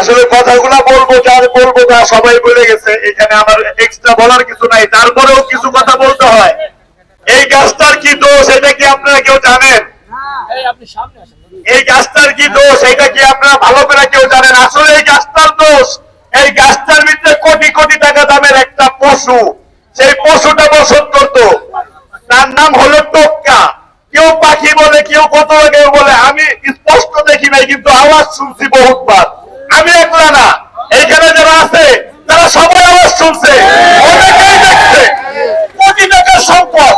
আসলে কথাগুলা বলব যার বলব তা সবাই বলে গেছে। এখানে আমার এক্সট্রা বলার কিছু নাই তারপরেও কিছু কথা বলতে হয়। এই গাছটার কি দোষ এটা কি আপনারা কেউ জানেন? এই গাছটার কি দোষ এটা কি আপনারা ভালো করে কেউ জানেন? আসলে এই গাছটার দোষ এই গাছটার ভিতরে কোটি কোটি টাকা দামের একটা পশু। সেই পশুটা বসত করতো। তার নাম হলো টোক্কা। কেউ পাখি বলে কেউ কত কেউ বলে। আমি স্পষ্ট দেখি নাই কিন্তু আওয়াজ শুনছি বহুতবার আমি একলা না এইখানে যারা আছে তারা সবাই আওয়াজ শুনছে অনেকেই দেখছে কোটি টাকার সম্পদ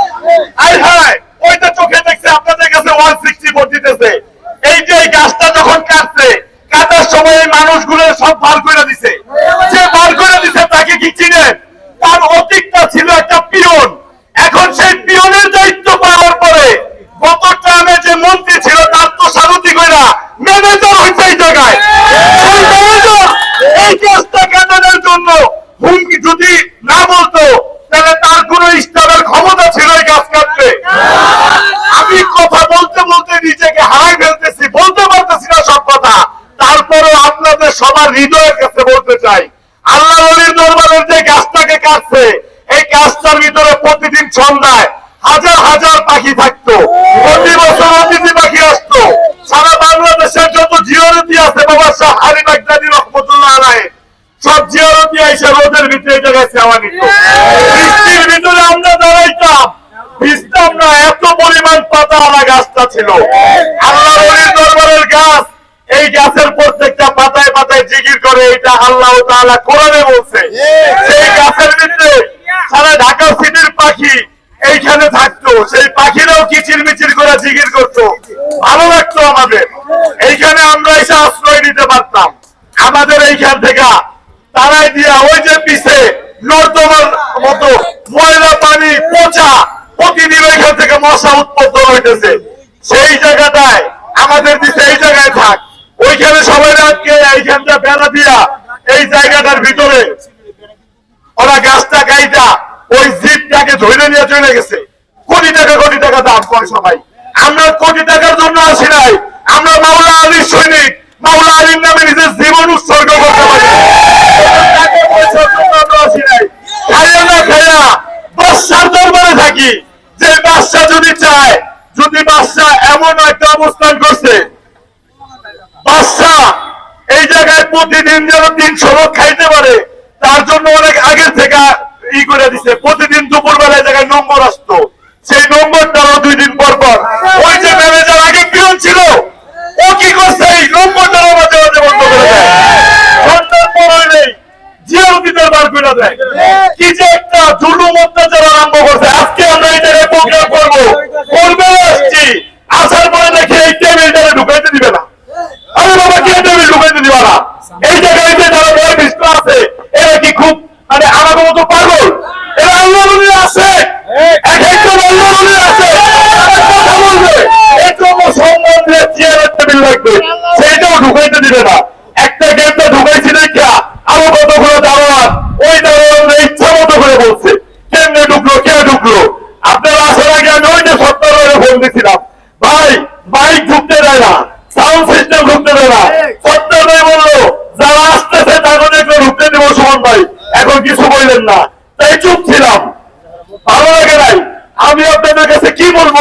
আই হায় ওইটা চোখে দেখছে, আপনাদের কাছে ওয়ান সিক্সটি ভোট দিতেছে। এই যে এই গাছটা যখন কাটছে, কাটার সময় মানুষগুলো সব বার করে দিছে। যে বার করে দিছে তাকে কি চিনেন? তার অতীতটা ছিল একটা পিয়ন এখন সেই পিয়নের দায়িত্ব পাওয়ার পরে গত ট্রামে যে মন্ত্রী ছিল তার তো সারথি কইরা ম্যানেজার হইছে এই জায়গায় সেই ম্যানেজার এই কাজটা কাটানোর জন্য হুমকি যদি না বলতো তাহলে তার কোন স্টাফের ক্ষমতা ছিল এই গাছ কাটতে আমি কথা বলতে বলতে নিজেকে হারাই ফেলতেছি বলতে পারতেছি না সব কথা তারপরেও সবার হৃদয়ের কাছে বলতে চাই। আল্লাহ নবীর দরবারের যে গাছটাকে কাটছে, এই গাছটার ভিতরে প্রতিদিন সন্ধ্যায় হাজার হাজার পাখি থাকতো। প্রতি বছর অতিথি পাখি আসতো। সারা বাংলাদেশের যত জিওরতি আছে, বাবা শাহ আলী বাগদাদি রহমতুল্লাহ আলাই সব জিওরতি এসে রোদের ভিতরে জায়গায় সেবা নিত। বৃষ্টির ভিতরে আমরা দাঁড়াইতাম, ভিজতাম না, এত পরিমাণ পাতা আলা গাছটা ছিল। আল্লাহ অলির দরবারের গাছ এই গাছের প্রত্যেকটা পাতায় পাতায় জিকির করে এটা আল্লাহ তাআলা কোরআনে বলছে। সেই গাছের ভিতরে সারা ঢাকা সিটির পাখি এইখানে থাকতো। সেই পাখিরাও কিচির মিচির করে জিকির করতো। ভালো লাগতো আমাদের। এইখানে আমরা এসে আশ্রয় নিতে পারতাম। আমাদের এইখান থেকে তারাই দিয়া ওই যে পিছে নর্দমার মতো ময়লা পানি পচা প্রতিদিন ওইখান থেকে মশা উৎপন্ন হইতেছে। সেই জায়গাটায় আমাদের দিছে এই জায়গায় থাক। ওইখানে সবাই রাতকে এইখানটা বেড়া দিয়া এই জায়গাটার ভিতরে ওরা গাছটা গাইটা, ওই জিপটাকে ধরে নিয়ে চলে গেছে। কোটি টাকা কোটি টাকা দাম কয় সবাই। আমরা কোটি টাকার জন্য আসি নাই। আমরা মাওলা আলীর সৈনিক। মাওলা আলীর নামে নিজের জীবন উৎসর্গ করতে পারি। খাইয়া না খাইয়া বাদশার দরবারে থাকি। যে বাদশা যদি চায়, যদি বাদশা এমন একটা অবস্থান করছে বাদশা এই জায়গায় প্রতিদিন যেন তিনশো লোক খাইতে পারে, তার জন্য অনেক আগে থেকে ই করে দিছে। প্রতিদিন দুপুর বেলায় জায়গায় নম্বর আসতো। সেই নম্বরটাও দুই দিন পর পর। ওই যে ম্যানেজার আগে পিয়ন ছিল, ও কি করছে? এই নম্বরটাও মাঝে মাঝে বন্ধ করে দেয়। ঘণ্টার পর হইলেই দিতে বার করে দেয়। কি যে একটা জুলুম অত্যাচার আরম্ভ করছে। আজকে আমরা এই জায়গায় প্রোগ্রাম করব। করবে আসছি? আসার পরে দেখি এই টেবিলটাকে ঢুকাইতে দিবে না আরে বাবা কে টেবিল ঢুকাইতে দিবা না এই জায়গায় যে যারা বয় বিষ্ট আছে এরা কি খুব মানে আমার মতো পাগল? এরা আল্লাহ আছে। এক আছে। সেইটাও না। একটা গেমটা ঢুকাইছি দেখা আরও কতগুলো দারোয়ান। ওই দারোয়ান ইচ্ছা মতো করে বলছে কেমনে ঢুকলো কে ঢুকলো আপনারা আসার আগে আমি ওই যে সত্তর ফোন দিছিলাম ভাই বাইক ঢুকতে দেয় না সাউন্ড সিস্টেম ঢুকতে দেয় না সত্তর ভাই বলল যারা আসতেছে তাদের একটু ঢুকতে দেবো সুমন ভাই এখন কিছু না, তাই চুপ ছিলাম। ভালো লাগে নাই। আমি আপনাদের কাছে কি বলব?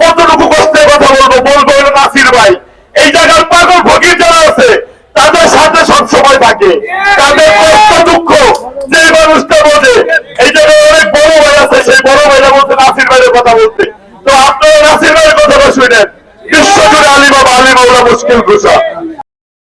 কতটুকু কষ্টের কথা বলব? বলব নাসির ভাই। এই জায়গার পাগল ফকির যারা আছে, তাদের সাথে সব সময় থাকে। তাদের কষ্ট, দুঃখ যে মানুষটা বোঝে এই জায়গায় অনেক বড় ভাই আছে, সেই বড় ভাইরা বলছে, নাসির ভাইয়ের কথা বলতে। তো আপনারা নাসির ভাইয়ের কথাটা শুনেন। বিশ্বজুড়ে আলী বাবা, আলী মাওলা মুশকিল ঘোষা।